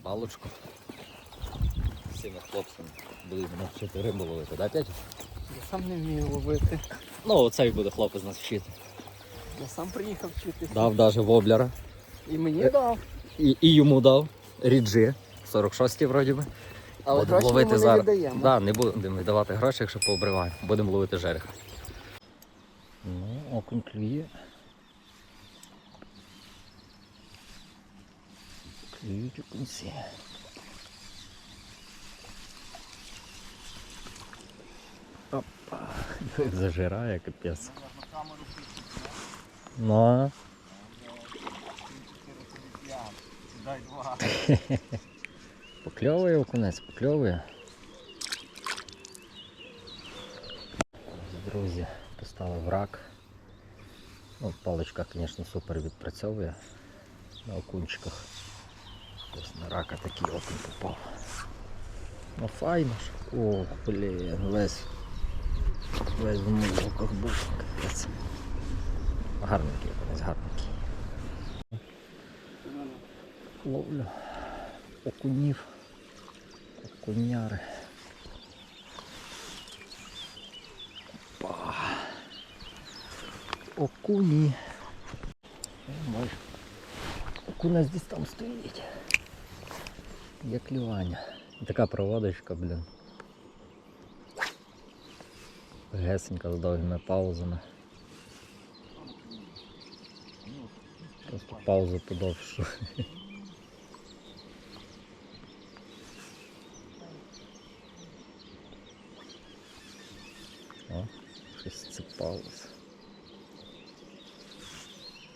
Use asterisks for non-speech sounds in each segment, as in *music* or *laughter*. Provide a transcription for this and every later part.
рибалочку. Цими хлопцями будуть мене вчити рибу ловити, да, Петя? Я сам не вмію ловити. Ну, оцей буде хлопець нас вчити. Я сам приїхав вчитися. Дав навіть воблера. І мені дав. І, і йому дав ріджи. 46-ті вроді би. Але Будемо ловити не зараз. віддаємо. Да, не будемо давати гроші, якщо пообриваємо. Будемо ловити жереха. Ну, окунь клює. Клюють окунці. Опа, як *laughs* зажирає капець. Ну, а? Дай два. *laughs* Покльовує окунець, покльовує. Друзі, поставив рак. Ну, паличка, звісно, супер відпрацьовує на окунчиках. Ось на рака такий окунь попав. Ну файно ж. О, блін, весь. Весь в музиках був. Капець. Гарненький окунець, гарненький. Ловлю окунів, окуняри. Опа. Окуні. О, мой. Окунець десь там стоїть. Є клювання. Така проводочка, блін. Гесенька з довгими паузами. Просто паузу подовшу. О, щось цепалось.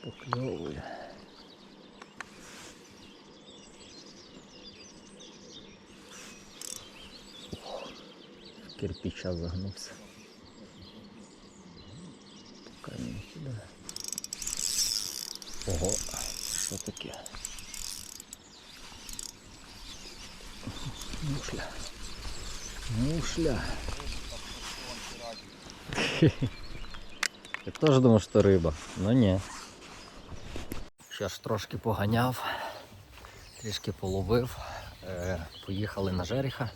Покльовує. Кирпича загнувся. Камінь кидає. Ого, що таке? Мушля. Мушля. *laughs* Я теж думав, що риба, ну ні. Ще ж трошки поганяв, трішки половив. Е, поїхали на жереха.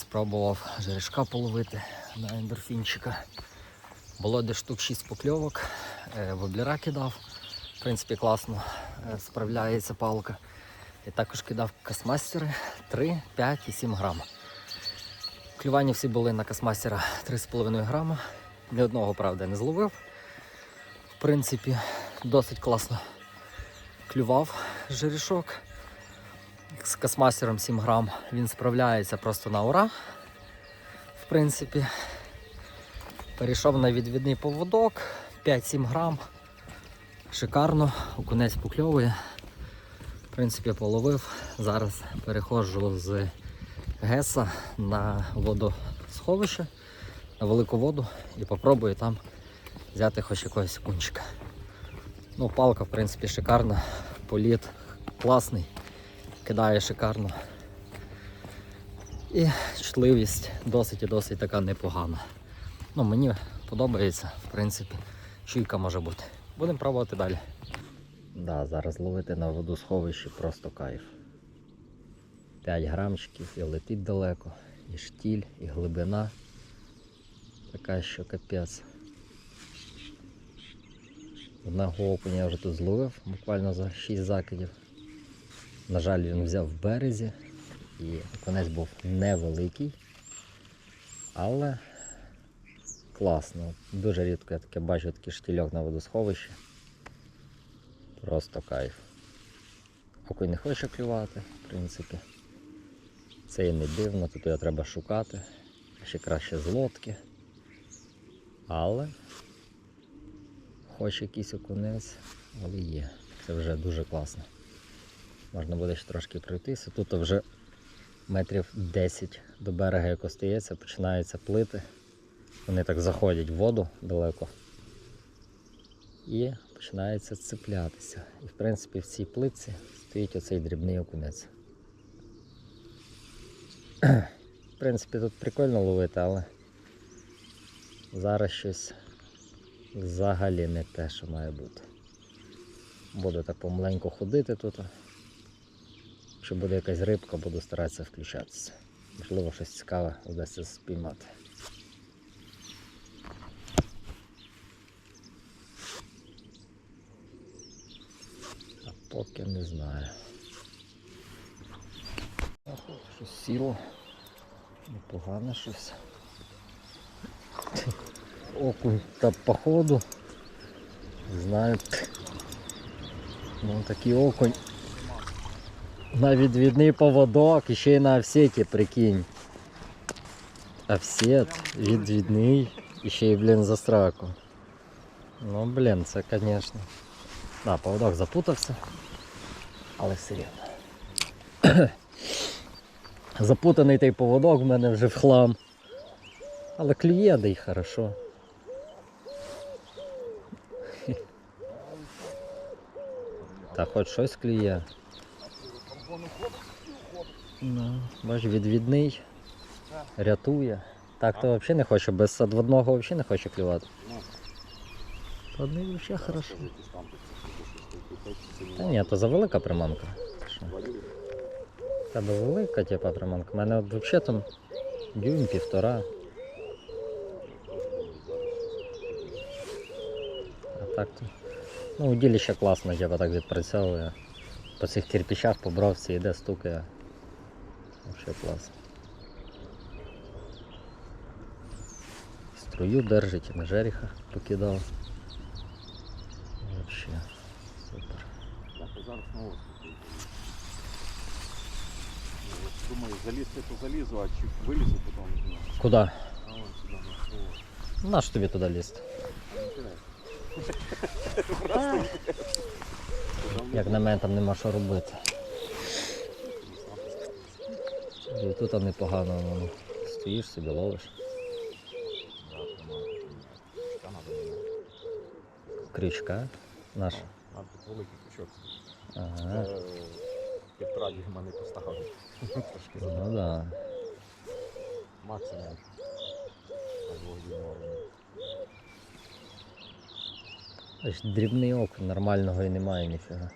Спробував жерешка половити на ендорфінчика. Було десь штук 6 покльовок, е, воблера кидав. В принципі, класно е, справляється палка. І також кидав касмастери 3, 5 і 7 грам. Клювання всі були на касмастера 3,5 грама. Ні одного, правда, не зловив. В принципі, досить класно клював жерішок. З космастером 7 грам він справляється просто на ура. В принципі, перейшов на відвідний поводок 5-7 грам. Шикарно, окунець покльовує. В принципі, половив. Зараз переходжу з Геса на водосховище, на велику воду і попробую там взяти хоч якогось кунчика. Ну, палка, в принципі, шикарна, політ класний, кидає шикарно. І чутливість досить і досить така непогана. Ну, мені подобається, в принципі, чуйка може бути. Будемо пробувати далі. Да, зараз ловити на водосховищі просто кайф. 5 грамчиків і летить далеко, і штіль, і глибина. Така що капець. Одного окуня я вже тут зловив, буквально за 6 закидів. На жаль, він взяв в березі і окунець був невеликий, але класно. Дуже рідко я таке бачу такий штільок на водосховищі. Просто кайф. Окунь не хоче клювати, в принципі. Це і не дивно, тут його треба шукати. Ще краще з лодки. Але хоч якийсь окунець, але є. Це вже дуже класно. Можна буде ще трошки пройтися. Тут вже метрів 10 до берега, як остається, починаються плити. Вони так заходять в воду далеко. І починається цеплятися. І в принципі в цій плитці стоїть оцей дрібний окунець. В принципі, тут прикольно ловити, але зараз щось взагалі не те, що має бути. Буду так помаленьку ходити тут. Якщо буде якась рибка, буду старатися включатися. Можливо, щось цікаве вдасться спіймати. А поки не знаю. Щось сіло. Непогане щось. Окунь та походу. Не знаю. Ну такий окунь. На відвідний поводок і ще й на офсеті, прикинь. Офсет, відвідний і ще й, блін, за страку. Ну, блін, це, звісно. Да, поводок запутався. Але все рівно. *coughs* Запутаний той поводок в мене вже в хлам. Але клює, да й хорошо. *laughs* Та хоч щось клює. Ну, бач, відвідний. Рятує. Так то взагалі не хоче, без одного взагалі не хоче клювати. Одний взагалі хорошо. Та ні, то завелика приманка. Що? Тебе велика типа приманка. У мене взагалі там дюйм півтора. А так то. Ну, удилище класно, типа так відпрацьовує. По цих кирпичах по бровці йде, стукає. Вообще класно. Струю держить, на жереха покидав. Вообще супер. Думаю, залізти то залізу, а чи вилізу потім не знаю. Куда? А вон сюди на ствол. Наш тобі туди лізти? Як на мене там нема що робити. І тут непогано ну, стоїш собі ловиш. Крючка наш. Нам тут великий кучок. Ага. Це півтора дігма не. Трошки Ну да. Максимум. Двох. Ось дрібний окунь, нормального і немає ніфіга.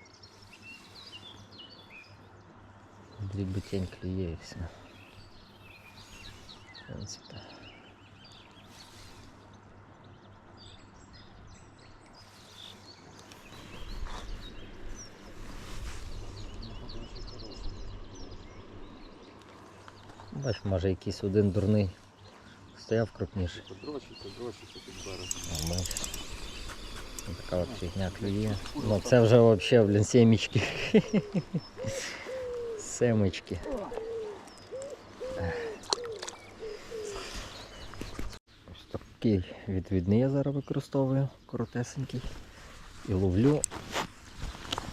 Дрібутень клює і все. В принципі. Бач, може якийсь один дурний стояв крупніший. Це дрочиться, дрочиться під берегом. Така от фігня клює. Ну це вже взагалі, блін, семечки. *laughs* Семечки. Ось такий відвідний я зараз використовую, коротесенький. І ловлю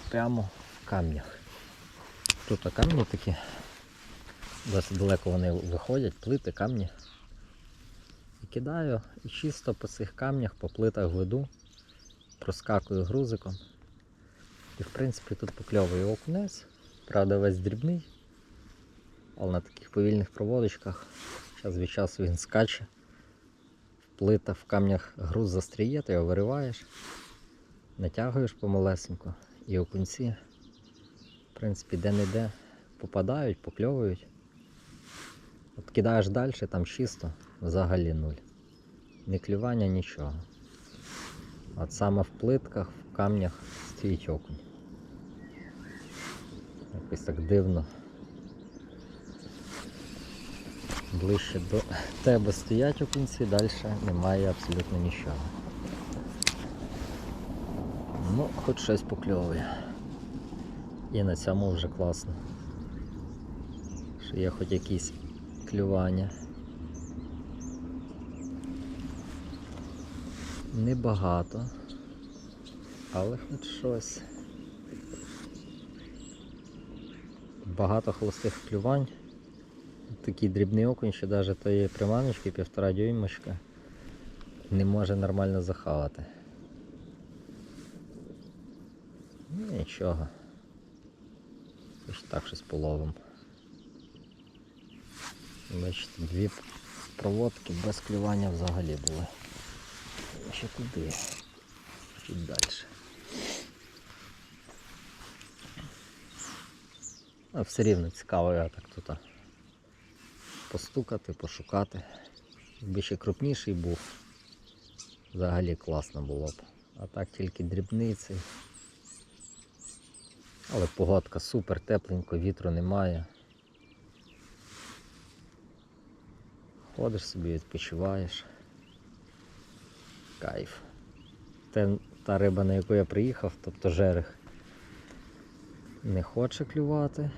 прямо в камнях. Тут камні такі. Досить далеко вони виходять, плити, камні. І кидаю і чисто по цих камнях, по плитах веду, проскакую грузиком. І в принципі тут покльовує окунець, правда весь дрібний, але на таких повільних проводочках час від часу він скаче. В плитах, в камнях груз застріє, ти його вириваєш, натягуєш помалесенько і окунці, в принципі, де-не-де попадають, покльовують. От кидаєш далі, там чисто, взагалі нуль. Ні клювання, нічого. От саме в плитках, в камнях стоїть окунь. Якось так дивно. Ближче до тебе стоять окунці, далі немає абсолютно нічого. Ну, хоч щось покльовує. І на цьому вже класно. Що є хоч якісь клювання. Небагато, але хоч щось. Багато холостих клювань. Такий дрібний окунь, що навіть тої приманочки півтора дюймочка не може нормально захавати. Ну, Нічого. Хоч так щось половим. Бачите, дві проводки без клювання взагалі були. Ще куди? Чуть далі. А все рівно цікаво я так тут постукати, пошукати. Якби ще крупніший був, взагалі класно було б. А так тільки дрібниці. Але погодка супер, тепленько, вітру немає. Ходиш собі, відпочиваєш. Кайф. Те, та риба, на яку я приїхав, тобто жерех, не хоче клювати.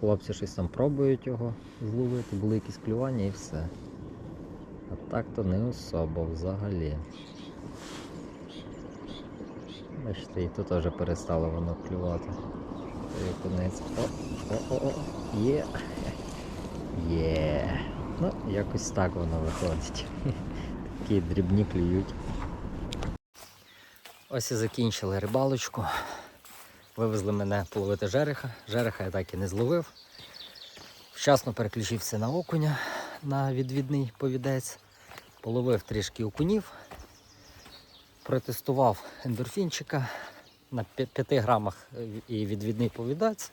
Хлопці щось там пробують його зловити, були якісь клювання і все. А так то не особо взагалі. Бачите, і тут вже перестало воно клювати. Той окунець. О, о, о, о, є. Є. Ну, якось так воно виходить. Такі дрібні клюють. Ось і закінчили рибалочку. Вивезли мене половити жереха. Жереха я так і не зловив. Вчасно переключився на окуня на відвідний повідець. Половив трішки окунів. Протестував ендорфінчика на 5 грамах і відвідний повідець.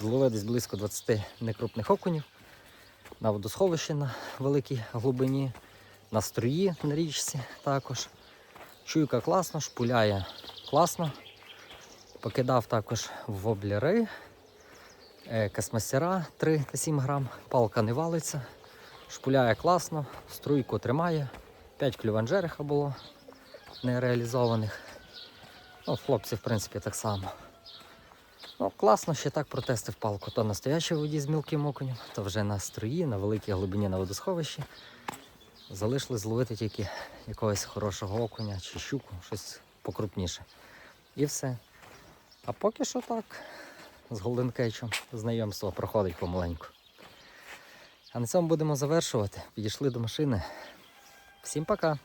Зловив десь близько 20 некрупних окунів на водосховищі на великій глибині, на струї на річці також. Чуйка класно, шпуляє класно. Покидав також воблери, е, касмастера 3 та 7 грам, палка не валиться, шпуляє класно, струйку тримає. 5 клювань жереха було нереалізованих. Ну, хлопці, в принципі, так само. Ну, класно, ще так протестив палку. То на стоячій воді з мілким окунем, то вже на струї, на великій глибині на водосховищі. Залишили зловити тільки якогось хорошого окуня чи щуку, щось покрупніше. І все. А поки що так, з Голденкейчем знайомство проходить помаленьку. А на цьому будемо завершувати. Підійшли до машини. Всім пока!